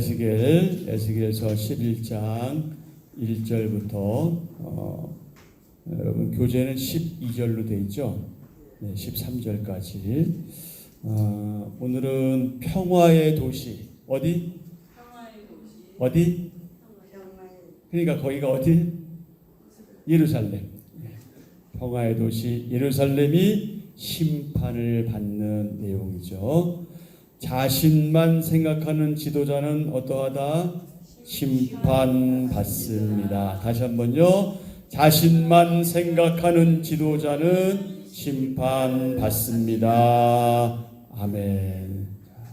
에스겔 에스겔서 11장 1절부터 어, 여러분 교재는 12절로 돼 있죠. 네, 13절까지. 어, 오늘은 평화의 도시 어디? 어디? 그러니까 거기가 어디? 예루살렘. 네. 평화의 도시 예루살렘이 심판을 받는 내용이죠. 자신만 생각하는 지도자는 어떠하다? 심판받습니다. 다시 한번요. 자신만 생각하는 지도자는 심판받습니다. 아멘.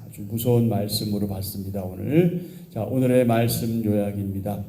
아주 무서운 말씀으로 봤습니다. 오늘. 자, 오늘의 말씀 요약입니다.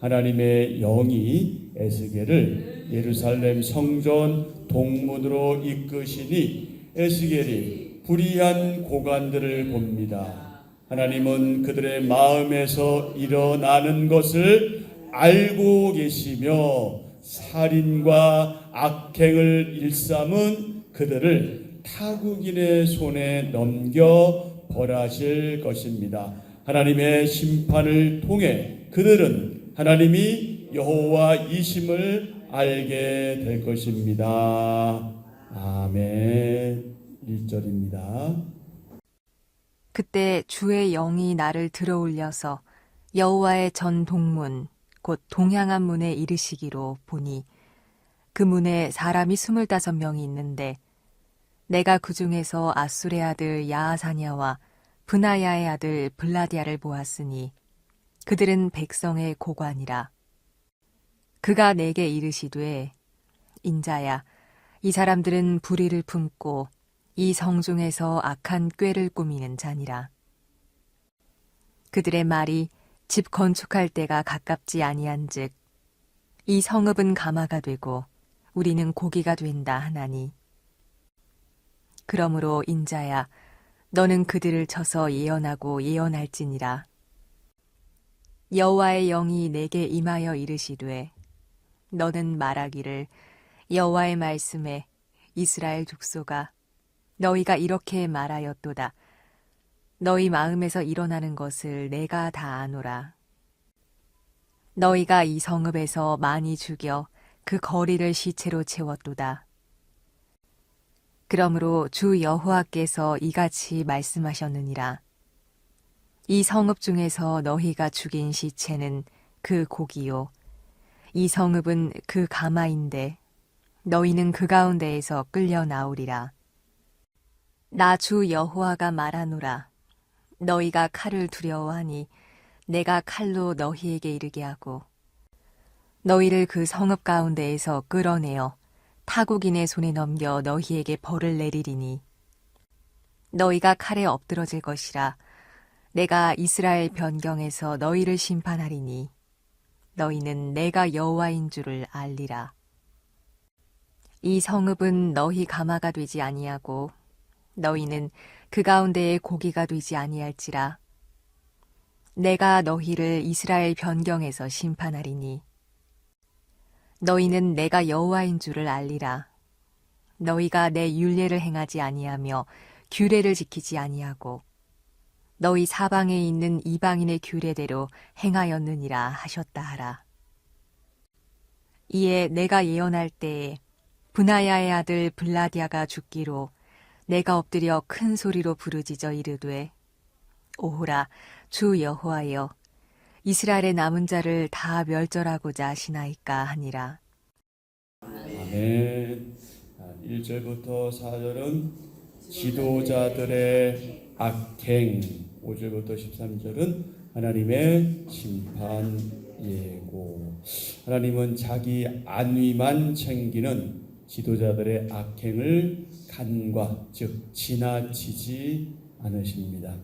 하나님의 영이 에스겔을 예루살렘 성전 동문으로 이끄시니 에스겔이 불의한 고관들을 봅니다. 하나님은 그들의 마음에서 일어나는 것을 알고 계시며 살인과 악행을 일삼은 그들을 타국인의 손에 넘겨 벌하실 것입니다. 하나님의 심판을 통해 그들은 하나님이 여호와 이심을 알게 될 것입니다. 아멘. 1절입니다. 그때 주의 영이 나를 들어올려서 여호와의 전 동문 곧 동향한 문에 이르시기로 보니 그 문에 사람이 스물다섯 명이 있는데 내가 그 중에서 아수레 아들 야하사냐와 브나야의 아들 블라디아를 보았으니 그들은 백성의 고관이라 그가 내게 이르시되 인자야 이 사람들은 불의를 품고 이 성중에서 악한 꾀를 꾸미는 자니라. 그들의 말이 집 건축할 때가 가깝지 아니한즉 이 성읍은 가마가 되고 우리는 고기가 된다 하나니 그러므로 인자야 너는 그들을 쳐서 예언하고 예언할지니라 여호와의 영이 내게 임하여 이르시되 너는 말하기를 여호와의 말씀에 이스라엘 족속아 너희가 이렇게 말하였도다. 너희 마음에서 일어나는 것을 내가 다 아노라. 너희가 이 성읍에서 많이 죽여 그 거리를 시체로 채웠도다. 그러므로 주 여호와께서 이같이 말씀하셨느니라. 이 성읍 중에서 너희가 죽인 시체는 그 고기요. 이 성읍은 그 가마인데 너희는 그 가운데에서 끌려 나오리라. 나 주 여호와가 말하노라. 너희가 칼을 두려워하니 내가 칼로 너희에게 이르게 하고 너희를 그 성읍 가운데에서 끌어내어 타국인의 손에 넘겨 너희에게 벌을 내리리니 너희가 칼에 엎드러질 것이라 내가 이스라엘 변경에서 너희를 심판하리니 너희는 내가 여호와인 줄을 알리라. 이 성읍은 너희 가마가 되지 아니하고 너희는 그 가운데에 고기가 되지 아니할지라. 내가 너희를 이스라엘 변경에서 심판하리니. 너희는 내가 여호와인 줄을 알리라. 너희가 내 율례를 행하지 아니하며 규례를 지키지 아니하고 너희 사방에 있는 이방인의 규례대로 행하였느니라 하셨다 하라. 이에 내가 예언할 때에 분하야의 아들 블라디아가 죽기로 내가 엎드려 큰 소리로 부르짖어 이르되 오호라 주 여호와여 이스라엘의 남은 자를 다 멸절하고자 하시나이까 하니라 아멘. 1절부터 4절은 지도자들의 악행, 5절부터 13절은 하나님의 심판 예고. 하나님은 자기 안위만 챙기는 지도자들의 악행을 간과 즉 지나치지 않으십니다.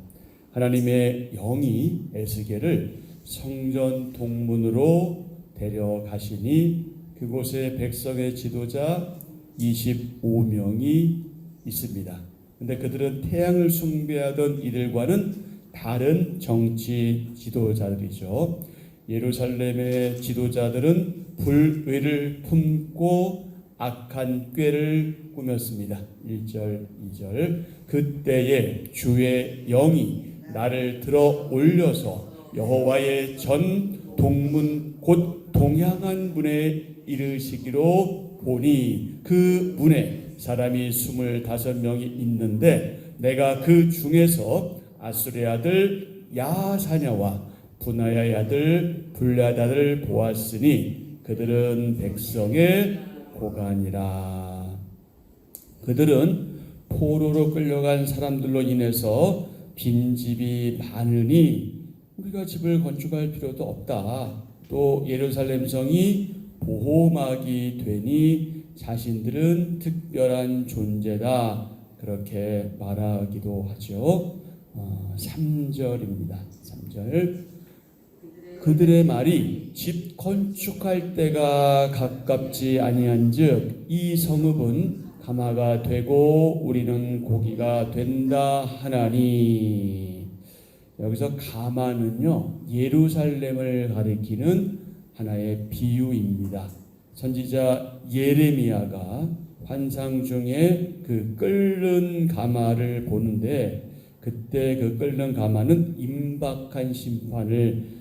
하나님의 영이 에스겔을 성전 동문으로 데려가시니 그곳에 백성의 지도자 25명이 있습니다. 근데 그들은 태양을 숭배하던 이들과는 다른 정치 지도자들이죠. 예루살렘의 지도자들은 불의를 품고 악한 꾀를 꾸몄습니다. 1절, 2절. 그때에 주의 영이 나를 들어 올려서 여호와의 전 동문 곧 동향한 문에 이르시기로 보니 그 문에 사람이 스물다섯 명이 있는데 내가 그 중에서 아수르의 아들 야사냐와 분하야의 아들 불라다를 보았으니 그들은 백성의 고관이라 그들은 포로로 끌려간 사람들로 인해서 빈집이 많으니 우리가 집을 건축할 필요도 없다. 또 예루살렘 성이 보호막이 되니 자신들은 특별한 존재다. 그렇게 말하기도 하죠. 어, 3절입니다. 3절. 그들의 말이 집 건축할 때가 가깝지 아니한즉 이 성읍은 가마가 되고 우리는 고기가 된다 하나니 여기서 가마는요 예루살렘을 가리키는 하나의 비유입니다. 선지자 예레미야가 환상 중에 그 끓는 가마를 보는데 그때 그 끓는 가마는 임박한 심판을 에,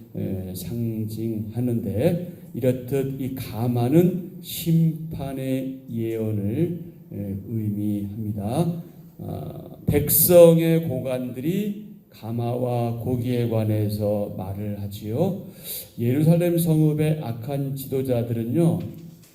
상징하는데 이렇듯 이 가마는 심판의 예언을 에, 의미합니다. 아, 백성의 고관들이 가마와 고기에 관해서 말을 하지요. 예루살렘 성읍의 악한 지도자들은요,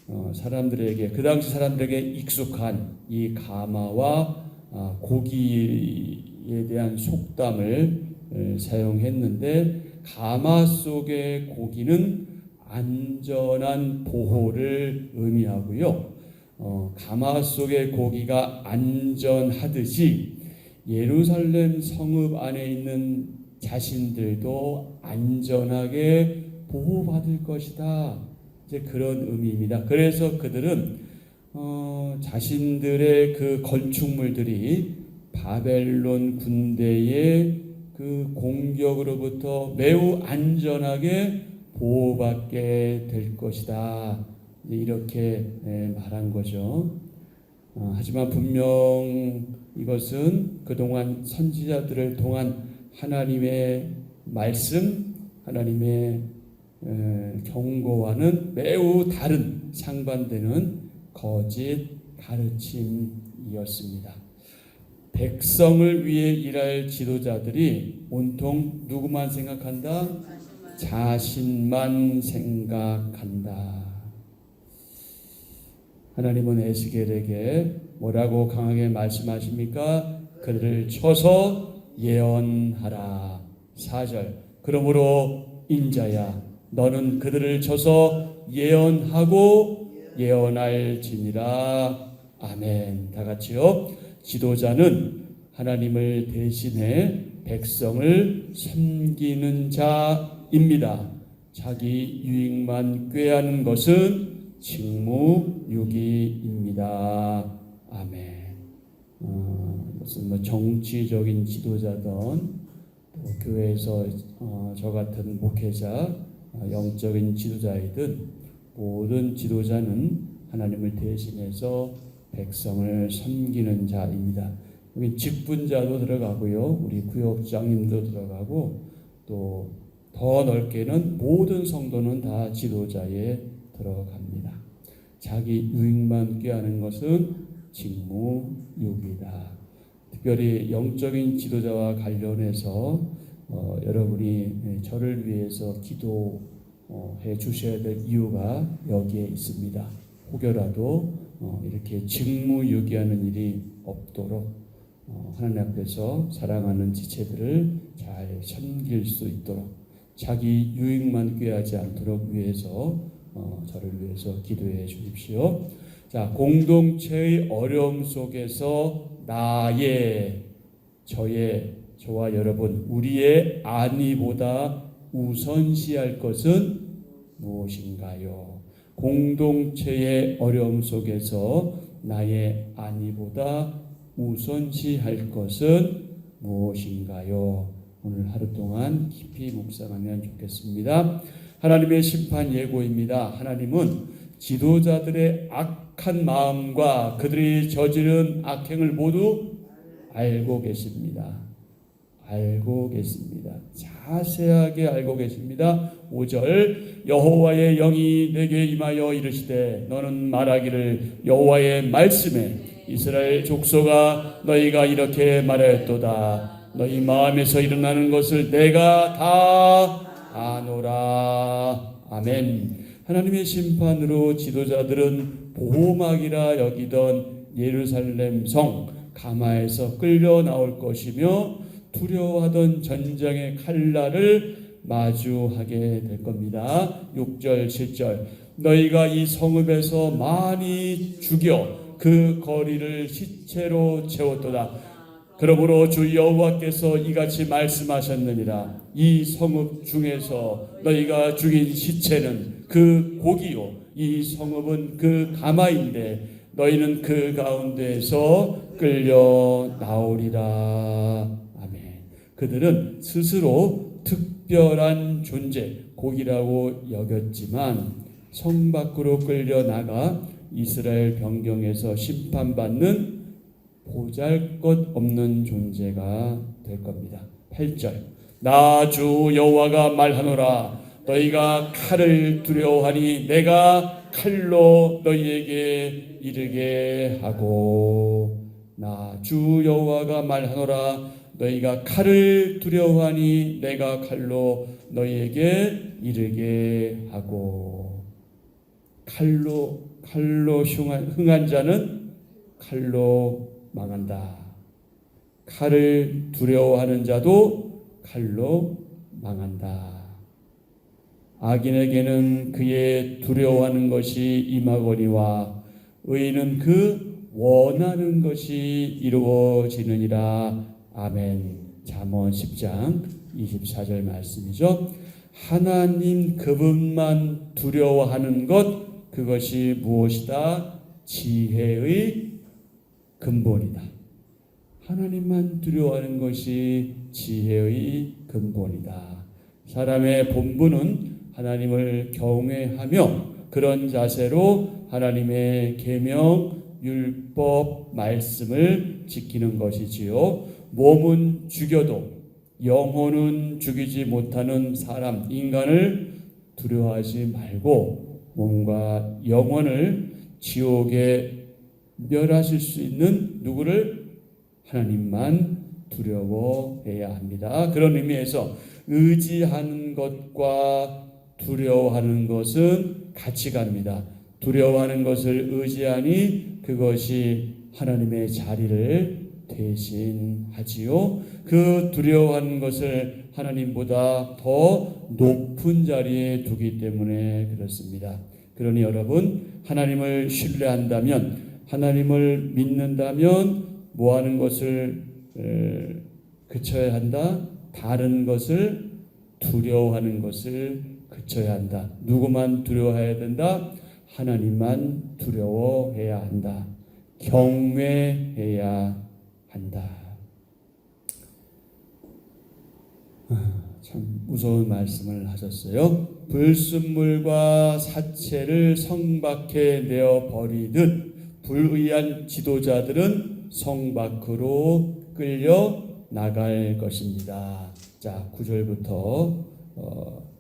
어, 사람들에게 그 당시 사람들에게 익숙한 이 가마와 아, 고기에 대한 속담을 에, 사용했는데 가마 속의 고기는 안전한 보호를 의미하고요. 어, 가마 속의 고기가 안전하듯이 예루살렘 성읍 안에 있는 자신들도 안전하게 보호받을 것이다. 이제 그런 의미입니다. 그래서 그들은 어, 자신들의 그 건축물들이 바벨론 군대의 그 공격으로부터 매우 안전하게 보호받게 될 것이다. 이렇게 예, 말한 거죠. 어, 하지만 분명 이것은 그동안 선지자들을 통한 하나님의 말씀, 하나님의 에, 경고와는 매우 다른 상반되는 거짓 가르침이었습니다. 백성을 위해 일할 지도자들이 온통 누구만 생각한다? 자신만 생각한다. 하나님은 에스겔에게 뭐라고 강하게 말씀하십니까? 그들을 쳐서 예언하라. 4절. 그러므로 인자야 너는 그들을 쳐서 예언하고 예언할지니라. 아멘. 다 같이요. 지도자는 하나님을 대신해 백성을 섬기는 자입니다. 자기 유익만 꾀하는 것은 직무유기입니다. 아멘. 어, 무슨 뭐 정치적인 지도자든 또 교회에서 어, 저 같은 목회자, 어, 영적인 지도자이든 모든 지도자는 하나님을 대신해서 백성을 섬기는 자입니다. 여기 직분자도 들어가고요, 우리 구역장님도 들어가고 또 더 넓게는 모든 성도는 다 지도자에 들어갑니다. 자기 유익만 꾀하는 것은 직무유기다. 특별히 영적인 지도자와 관련해서 어, 여러분이 저를 위해서 기도해 주셔야 될 이유가 여기에 있습니다. 혹여라도 어, 이렇게 직무유기하는 일이 없도록 어, 하나님 앞에서 사랑하는 지체들을 잘 섬길 수 있도록 자기 유익만 꾀하지 않도록 위해서 어, 저를 위해서 기도해 주십시오. 자, 공동체의 어려움 속에서 나의 저의 저와 여러분 우리의 안위보다 우선시할 것은 무엇인가요? 공동체의 어려움 속에서 나의 안위보다 우선시할 것은 무엇인가요? 오늘 하루 동안 깊이 묵상하면 좋겠습니다. 하나님의 심판 예고입니다. 하나님은 지도자들의 악한 마음과 그들이 저지른 악행을 모두 알고 계십니다. 알고 계십니다. 자세하게 알고 계십니다. 5절 여호와의 영이 내게 임하여 이르시되 너는 말하기를 여호와의 말씀에 이스라엘 족속아 너희가 이렇게 말하였도다 너희 마음에서 일어나는 것을 내가 다 아노라 아멘 하나님의 심판으로 지도자들은 보호막이라 여기던 예루살렘 성 가마에서 끌려 나올 것이며 두려워하던 전쟁의 칼날을 마주하게 될 겁니다. 6절, 7절. 너희가 이 성읍에서 많이 죽여 그 거리를 시체로 채웠도다. 그러므로 주 여호와께서 이같이 말씀하셨느니라. 이 성읍 중에서 너희가 죽인 시체는 그 고기요. 이 성읍은 그 가마인데 너희는 그 가운데에서 끌려 나오리라. 그들은 스스로 특별한 존재, 고기라고 여겼지만 성 밖으로 끌려 나가 이스라엘 변경에서 심판받는 보잘 것 없는 존재가 될 겁니다. 8절. 나 주 여호와가 말하노라 너희가 칼을 두려워하니 내가 칼로 너희에게 이르게 하고 나 주 여호와가 말하노라 너희가 칼을 두려워하니 내가 칼로 너희에게 이르게 하고 칼로 칼로 흥한 자는 칼로 망한다. 칼을 두려워하는 자도 칼로 망한다. 악인에게는 그의 두려워하는 것이 임하거니와 의인은 그 원하는 것이 이루어지느니라. 아멘. 잠언 10장 24절 말씀이죠. 하나님 그분만 두려워하는 것 그것이 무엇이다? 지혜의 근본이다. 하나님만 두려워하는 것이 지혜의 근본이다. 사람의 본분은 하나님을 경외하며 그런 자세로 하나님의 계명, 율법, 말씀을 지키는 것이지요. 몸은 죽여도 영혼은 죽이지 못하는 사람, 인간을 두려워하지 말고 몸과 영혼을 지옥에 멸하실 수 있는 누구를 하나님만 두려워해야 합니다. 그런 의미에서 의지하는 것과 두려워하는 것은 같이 갑니다. 두려워하는 것을 의지하니 그것이 하나님의 자리를 대신하지요. 그 두려워하는 것을 하나님보다 더 높은 자리에 두기 때문에 그렇습니다. 그러니 여러분, 하나님을 신뢰한다면, 하나님을 믿는다면, 뭐 하는 것을 에, 그쳐야 한다? 다른 것을 두려워하는 것을 그쳐야 한다. 누구만 두려워해야 된다? 하나님만 두려워해야 한다. 경외해야 한다. 아, 참 무서운 말씀을 하셨어요. 불순물과 사체를 성 밖에 내어 버리듯 불의한 지도자들은 성 밖으로 끌려 나갈 것입니다. 자, 9절부터 어,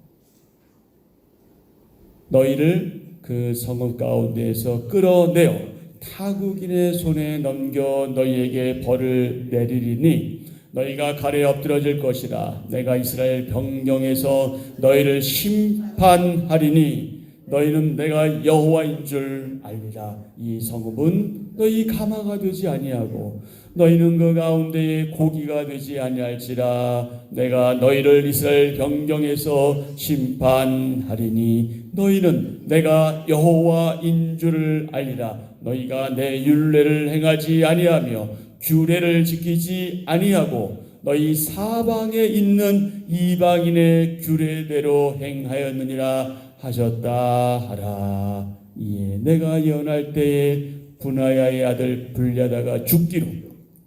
너희를 그 성읍 가운데에서 끌어내어 타국인의 손에 넘겨 너희에게 벌을 내리리니 너희가 가래 엎드러질 것이라. 내가 이스라엘 병경에서 너희를 심판하리니 너희는 내가 여호와인 줄 알리라. 이 성읍은 너희 가마가 되지 아니하고 너희는 그 가운데에 고기가 되지 아니할지라. 내가 너희를 이스라엘 병경에서 심판하리니 너희는 내가 여호와인 줄을 알리라 너희가 내 율례를 행하지 아니하며 규례를 지키지 아니하고 너희 사방에 있는 이방인의 규례대로 행하였느니라 하셨다 하라. 이에 내가 예언할 때에 분하야의 아들 불야다가 죽기로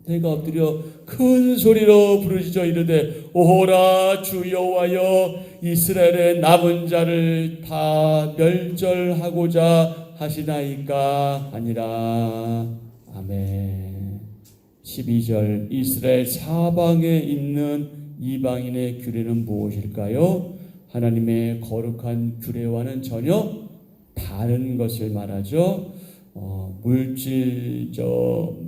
내가 엎드려 큰 소리로 부르짖어 이르되 오호라 주 여호와여 이스라엘의 남은 자를 다 멸절하고자 하시나이까 아니라 아멘. 12절 이스라엘 사방에 있는 이방인의 규례는 무엇일까요? 하나님의 거룩한 규례와는 전혀 다른 것을 말하죠. 어, 물질적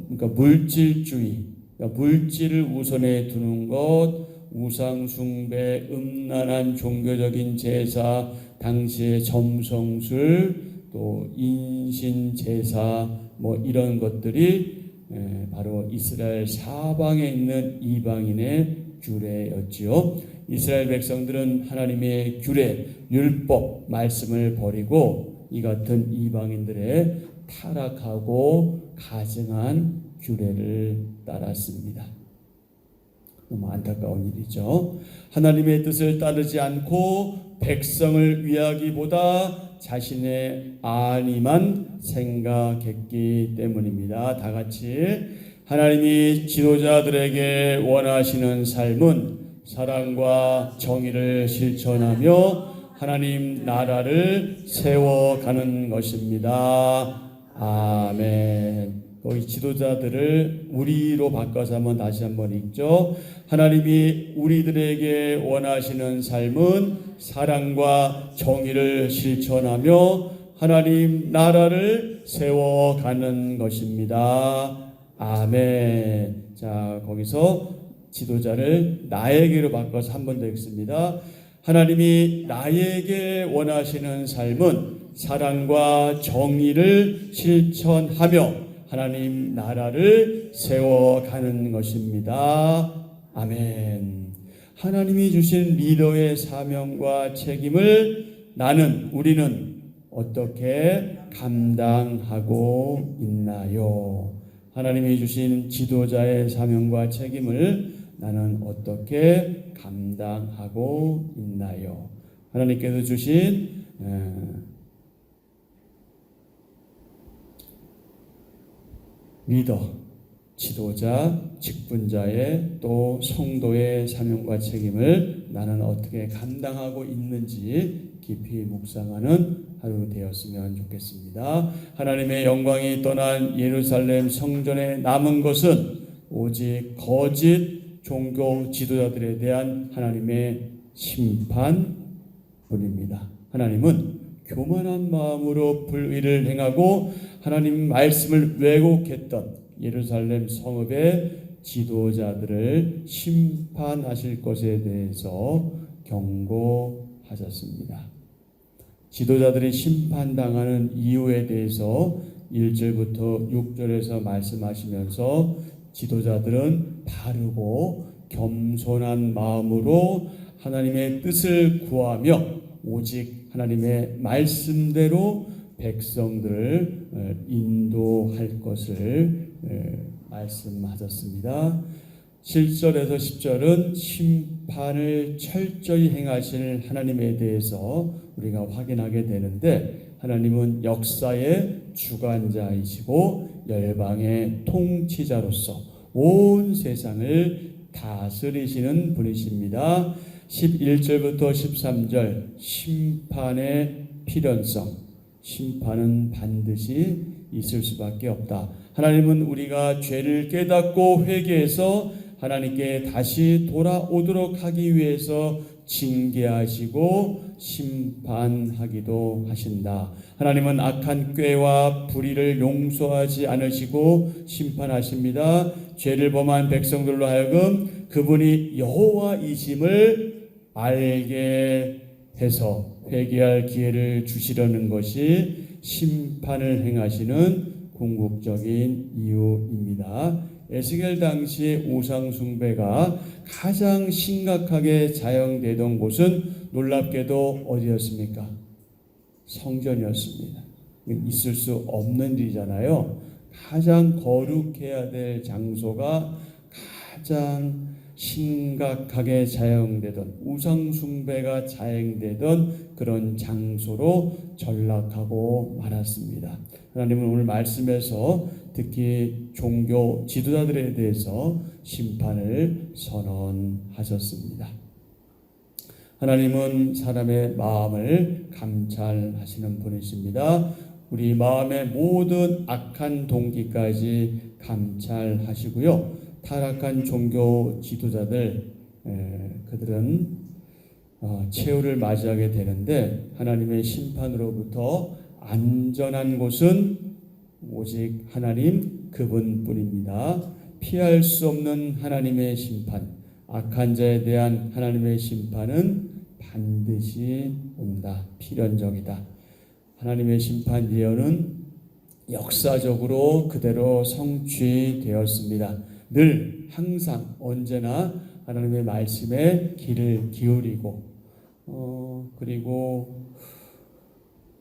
그러니까 물질주의, 그러니까 물질을 우선에 두는 것, 우상 숭배, 음란한 종교적인 제사, 당시의 점성술, 또 인신 제사, 뭐 이런 것들이 에, 바로 이스라엘 사방에 있는 이방인의 규례였지요. 이스라엘 백성들은 하나님의 규례, 율법, 말씀을 버리고 이 같은 이방인들의 타락하고 가증한 규례를 따랐습니다. 너무 안타까운 일이죠. 하나님의 뜻을 따르지 않고 백성을 위하기보다 자신의 안위만 생각했기 때문입니다. 다 같이 하나님이 지도자들에게 원하시는 삶은 사랑과 정의를 실천하며 하나님 나라를 세워가는 것입니다. 아멘. 거기 지도자들을 우리로 바꿔서 한번 다시 한번 읽죠. 하나님이 우리들에게 원하시는 삶은 사랑과 정의를 실천하며 하나님 나라를 세워가는 것입니다. 아멘. 자, 거기서 지도자를 나에게로 바꿔서 한 번 더 읽습니다. 하나님이 나에게 원하시는 삶은 사랑과 정의를 실천하며 하나님 나라를 세워가는 것입니다. 아멘. 하나님이 주신 리더의 사명과 책임을 나는, 우리는 어떻게 감당하고 있나요? 하나님이 주신 지도자의 사명과 책임을 나는 어떻게 감당하고 있나요? 하나님께서 주신 리더, 지도자, 직분자의 또 성도의 사명과 책임을 나는 어떻게 감당하고 있는지 깊이 묵상하는 하루 되었으면 좋겠습니다. 하나님의 영광이 떠난 예루살렘 성전에 남은 것은 오직 거짓 종교 지도자들에 대한 하나님의 심판뿐입니다. 하나님은 교만한 마음으로 불의를 행하고 하나님 말씀을 왜곡했던 예루살렘 성읍의 지도자들을 심판하실 것에 대해서 경고하셨습니다. 지도자들이 심판당하는 이유에 대해서 1절부터 6절에서 말씀하시면서 지도자들은 바르고 겸손한 마음으로 하나님의 뜻을 구하며 오직 하나님의 말씀대로 백성들을 어, 인도할 것을 어, 말씀하셨습니다. 7절에서 10절은 심판을 철저히 행하실 하나님에 대해서 우리가 확인하게 되는데 하나님은 역사의 주관자이시고 열방의 통치자로서 온 세상을 다스리시는 분이십니다. 11절부터 13절 심판의 필연성 심판은 반드시 있을 수밖에 없다. 하나님은 우리가 죄를 깨닫고 회개해서 하나님께 다시 돌아오도록 하기 위해서 징계하시고 심판하기도 하신다. 하나님은 악한 꾀와 불의를 용서하지 않으시고 심판하십니다. 죄를 범한 백성들로 하여금 그분이 여호와이심을 알게 해서 회개할 기회를 주시려는 것이 심판을 행하시는 궁극적인 이유입니다. 에스겔 당시의 우상 숭배가 가장 심각하게 자영되던 곳은 놀랍게도 어디였습니까? 성전이었습니다. 있을 수 없는 일이잖아요. 가장 거룩해야 될 장소가 가장 심각하게 자영되던 우상 숭배가 자행되던 그런 장소로 전락하고 말았습니다. 하나님은 오늘 말씀에서 특히 종교 지도자들에 대해서 심판을 선언하셨습니다. 하나님은 사람의 마음을 감찰하시는 분이십니다. 우리 마음의 모든 악한 동기까지 감찰하시고요. 타락한 종교 지도자들 에, 그들은 어, 최후를 맞이하게 되는데 하나님의 심판으로부터 안전한 곳은 오직 하나님 그분뿐입니다. 피할 수 없는 하나님의 심판, 악한 자에 대한 하나님의 심판은 반드시 온다. 필연적이다. 하나님의 심판 예언은 역사적으로 그대로 성취되었습니다. 늘 항상 언제나 하나님의 말씀에 귀를 기울이고 어, 그리고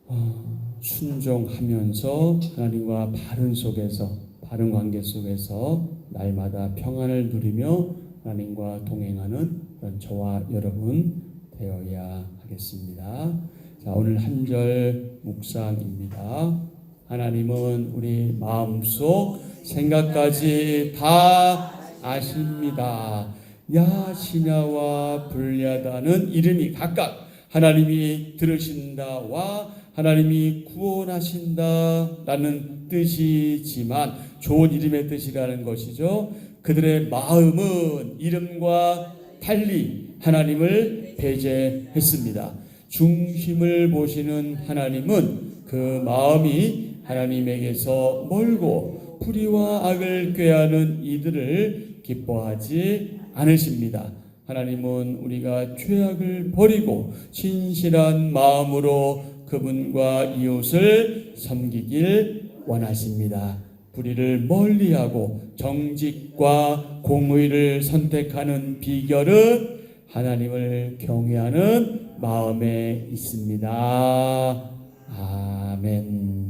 어, 순종하면서 하나님과 바른 속에서 바른 관계 속에서 날마다 평안을 누리며 하나님과 동행하는 그런 저와 여러분 되어야 하겠습니다. 자, 오늘 한 절 묵상입니다. 하나님은 우리 마음속 생각까지 다 아십니다. 야시냐와 불야다는 이름이 각각 하나님이 들으신다와 하나님이 구원하신다라는 뜻이지만 좋은 이름의 뜻이라는 것이죠. 그들의 마음은 이름과 달리 하나님을 배제했습니다. 중심을 보시는 하나님은 그 마음이 하나님에게서 멀고 불의와 악을 꾀하는 이들을 기뻐하지 않으십니다. 하나님은 우리가 죄악을 버리고 진실한 마음으로 그분과 이웃을 섬기길 원하십니다. 불의를 멀리하고 정직과 공의를 선택하는 비결은 하나님을 경외하는 마음에 있습니다. 아멘.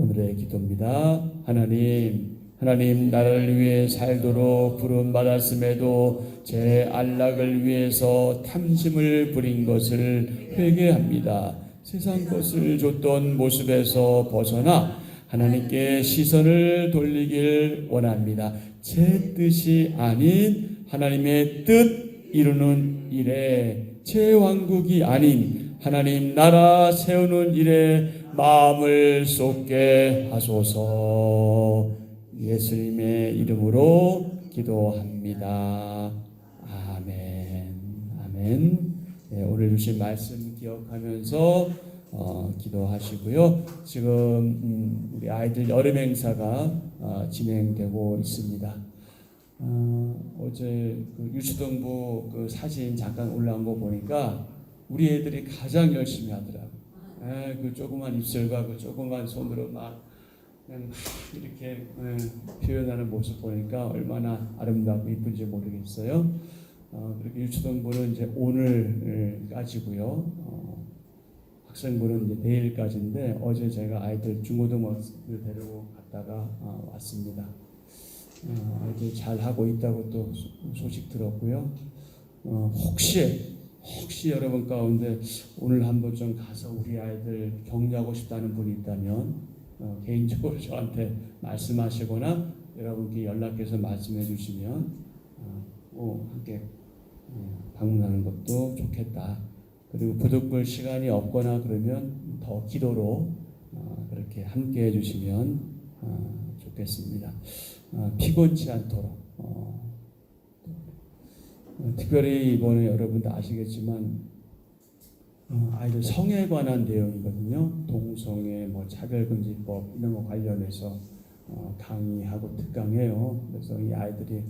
오늘의 기도입니다. 하나님, 하나님 나라를 위해 살도록 부름 받았음에도 제 안락을 위해서 탐심을 부린 것을 회개합니다. 세상 것을 줬던 모습에서 벗어나 하나님께 시선을 돌리길 원합니다. 제 뜻이 아닌 하나님의 뜻 이루는 일에 제 왕국이 아닌 하나님 나라 세우는 일에 마음을 쏟게 하소서 예수님의 이름으로 기도합니다. 아멘. 아멘. 네, 오늘 주신 말씀 기억하면서 어, 기도하시고요. 지금 음, 우리 아이들 여름 행사가 어, 진행되고 있습니다. 어, 어제 그 유초등부 그 사진 잠깐 올라온 거 보니까 우리 애들이 가장 열심히 하더라고. 에, 그 조그만 입술과 그 조그만 손으로 막 이렇게 에, 표현하는 모습 보니까 얼마나 아름답고 이쁜지 모르겠어요. 어, 그렇게 유초등부는 이제 오늘까지고요. 어, 학생부는 이제 내일까지인데 어제 제가 아이들 중고등학교를 데리고 갔다가 어, 왔습니다. 어, 아이들 잘 하고 있다고 또 소- 소식 들었고요. 어, 혹시 혹시 여러분 가운데 오늘 한번 좀 가서 우리 아이들 격려하고 싶다는 분이 있다면 어, 개인적으로 저한테 말씀하시거나 여러분께 연락해서 말씀해 주시면 어, 꼭 함께 어, 방문하는 것도 좋겠다. 그리고 부득불 시간이 없거나 그러면 더 기도로 어, 그렇게 함께 해주시면 어, 좋겠습니다. 어, 피곤치 않도록 어, 어, 특별히 이번에 여러분도 아시겠지만 어, 아이들 성에 관한 내용이거든요. 동성애, 뭐 차별금지법 이런 거 관련해서 어, 강의하고 특강해요. 그래서 이 아이들이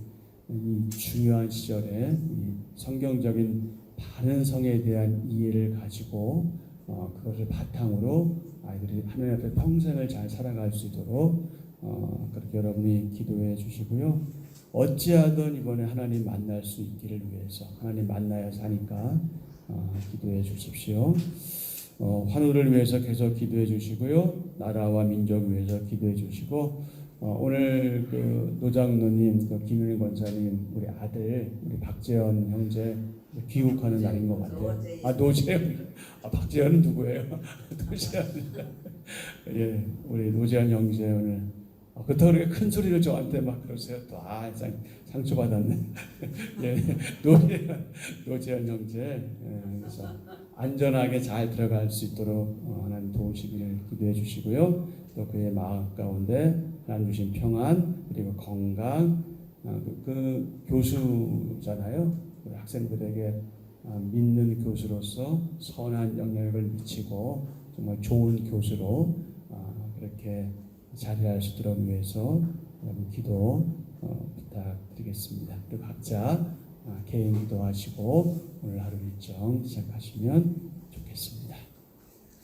이 중요한 시절에 이 성경적인 바른 성에 대한 이해를 가지고 어, 그것을 바탕으로 아이들이 하나님 앞에 평생을 잘 살아갈 수 있도록 어, 그렇게 여러분이 기도해 주시고요. 어찌하든 이번에 하나님 만날 수 있기를 위해서 하나님 만나야 사니까 어, 기도해 주십시오. 어, 환우를 위해서 계속 기도해 주시고요. 나라와 민족을 위해서 기도해 주시고 어, 오늘 그 노장로님, 그 김윤희 권사님, 우리 아들, 우리 박재현 형제 귀국하는 날인 것 같아요. 아 노재현, 아 박재현은 누구예요? 노재현. 예, 우리 노재현 형제 오늘 어, 그렇다고 그렇게 큰 소리를 저한테 막 그러세요. 또, 아, 상, 상처받았네. 예, 노재현, 노재현 형제. 예, 그래서 안전하게 잘 들어갈 수 있도록 어, 하나님 도우시기를 기도해 주시고요. 또 그의 마음 가운데 하나님 주신 평안, 그리고 건강, 어, 그, 그 교수잖아요. 우리 학생들에게 어, 믿는 교수로서 선한 영향력을 미치고 정말 좋은 교수로 어, 그렇게 자리할 수 있도록 위해서 여러분 기도 어, 부탁드리겠습니다. 그리고 각자 어, 개인 기도하시고 오늘 하루 일정 시작하시면 좋겠습니다.